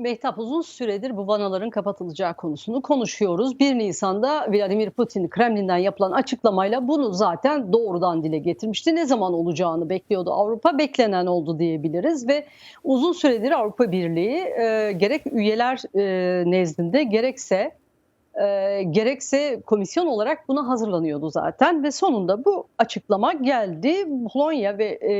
Mehtap uzun süredir bu vanaların kapatılacağı konusunu konuşuyoruz. 1 Nisan'da Vladimir Putin Kremlin'den yapılan açıklamayla bunu zaten doğrudan dile getirmişti. Ne zaman olacağını bekliyordu Avrupa. Beklenen oldu diyebiliriz ve uzun süredir Avrupa Birliği e, gerek üyeler e, nezdinde gerekse e, gerekse komisyon olarak buna hazırlanıyordu zaten ve sonunda bu açıklama geldi. Polonya ve e,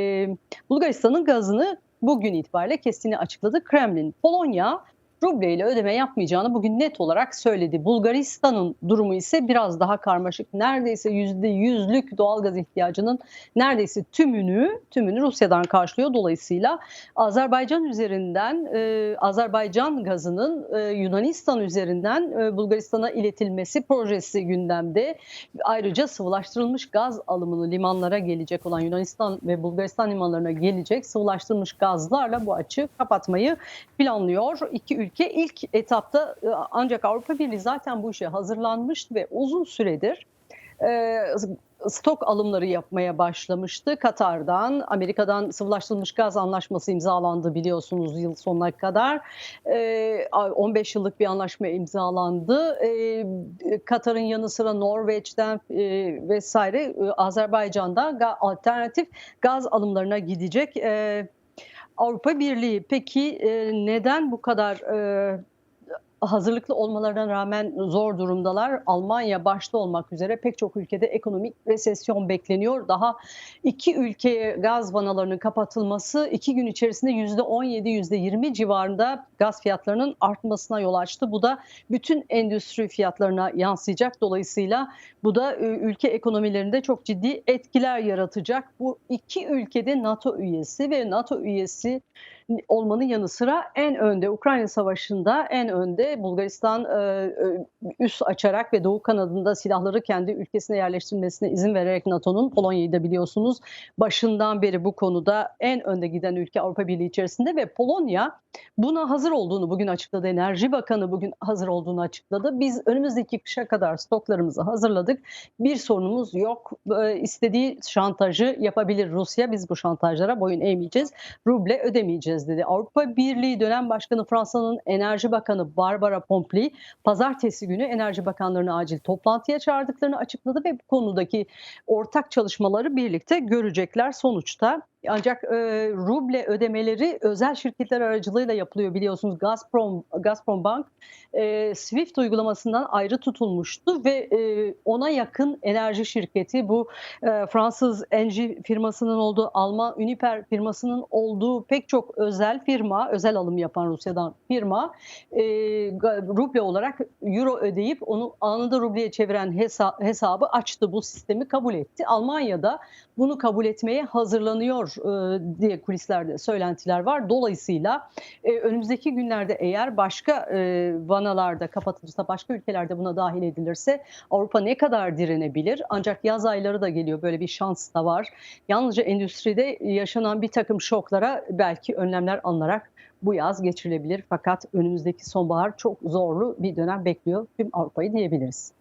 Bulgaristan'ın gazını bugün itibariyle kestiğini açıkladı. Kremlin, Polonya ruble ile ödeme yapmayacağını bugün net olarak söyledi. Bulgaristan'ın durumu ise biraz daha karmaşık. Neredeyse yüzde yüzlük doğalgaz ihtiyacının neredeyse tümünü tümünü Rusya'dan karşılıyor. Dolayısıyla Azerbaycan üzerinden e, Azerbaycan gazının e, Yunanistan üzerinden e, Bulgaristan'a iletilmesi projesi gündemde. Ayrıca sıvılaştırılmış gaz alımını limanlara gelecek olan Yunanistan ve Bulgaristan limanlarına gelecek sıvılaştırılmış gazlarla bu açığı kapatmayı planlıyor. İki ülke ilk etapta e, ancak Avrupa Birliği zaten bu işe hazırlanmıştı ve uzun süredir e, stok alımları yapmaya başlamıştı. Katar'dan, Amerika'dan sıvılaştırılmış gaz anlaşması imzalandı biliyorsunuz yıl sonuna kadar. E, 15 yıllık bir anlaşma imzalandı. E, Katar'ın yanı sıra Norveç'ten e, vesaire e, Azerbaycan'da alternatif gaz alımlarına gidecek. E, Avrupa Birliği. Peki e, neden bu kadar e, hazırlıklı olmalarına rağmen zor durumdalar? Almanya başta olmak üzere pek çok ülkede ekonomik resesyon bekleniyor. Daha iki ülkeye gaz vanalarının kapatılması iki gün içerisinde yüzde 17, yüzde 20 civarında gaz fiyatlarının artmasına yol açtı. Bu da bütün endüstri fiyatlarına yansıyacak. Dolayısıyla bu da ülke ekonomilerinde çok ciddi etkiler yaratacak. Bu iki ülkede NATO üyesi ve NATO üyesi olmanın yanı sıra en önde Ukrayna Savaşı'nda en önde Bulgaristan e, üs açarak ve Doğu kanadında silahları kendi ülkesine yerleştirmesine izin vererek NATO'nun Polonya'yı da biliyorsunuz başından beri bu konuda en önde giden ülke Avrupa Birliği içerisinde ve Polonya buna hazır olduğunu bugün açıkladı. Enerji Bakanı bugün hazır olduğunu açıkladı. Biz önümüzdeki kışa kadar stoklarımızı hazırladık. Bir sorunumuz yok. İstediği şantajı yapabilir Rusya. Biz bu şantajlara boyun eğmeyeceğiz. Ruble ödemeyeceğiz dedi. Avrupa Birliği dönem başkanı Fransa'nın Enerji Bakanı Barbara Pompili pazartesi günü Enerji Bakanlarını acil toplantıya çağırdıklarını açıkladı ve bu konudaki ortak çalışmaları birlikte görecekler sonuçta. Ancak e, ruble ödemeleri özel şirketler aracılığıyla yapılıyor biliyorsunuz. Gazprom Gazprom Bank e, Swift uygulamasından ayrı tutulmuştu ve e, ona yakın enerji şirketi bu e, Fransız Engie firmasının olduğu, Alman Uniper firmasının olduğu pek çok özel firma, özel alım yapan Rusya'dan firma e, ruble olarak euro ödeyip onu anında rubleye çeviren hesa hesabı açtı. Bu sistemi kabul etti. Almanya'da bunu kabul etmeye hazırlanıyor e, diye kulislerde söylentiler var. Dolayısıyla e, önümüzdeki günlerde eğer başka e, vanalarda kapatılırsa, başka ülkelerde buna dahil edilirse Avrupa ne kadar direnebilir? Ancak yaz ayları da geliyor. Böyle bir şans da var. Yalnızca endüstride yaşanan bir takım şoklara belki önlemler alınarak bu yaz geçirilebilir. Fakat önümüzdeki sonbahar çok zorlu bir dönem bekliyor tüm Avrupa'yı diyebiliriz.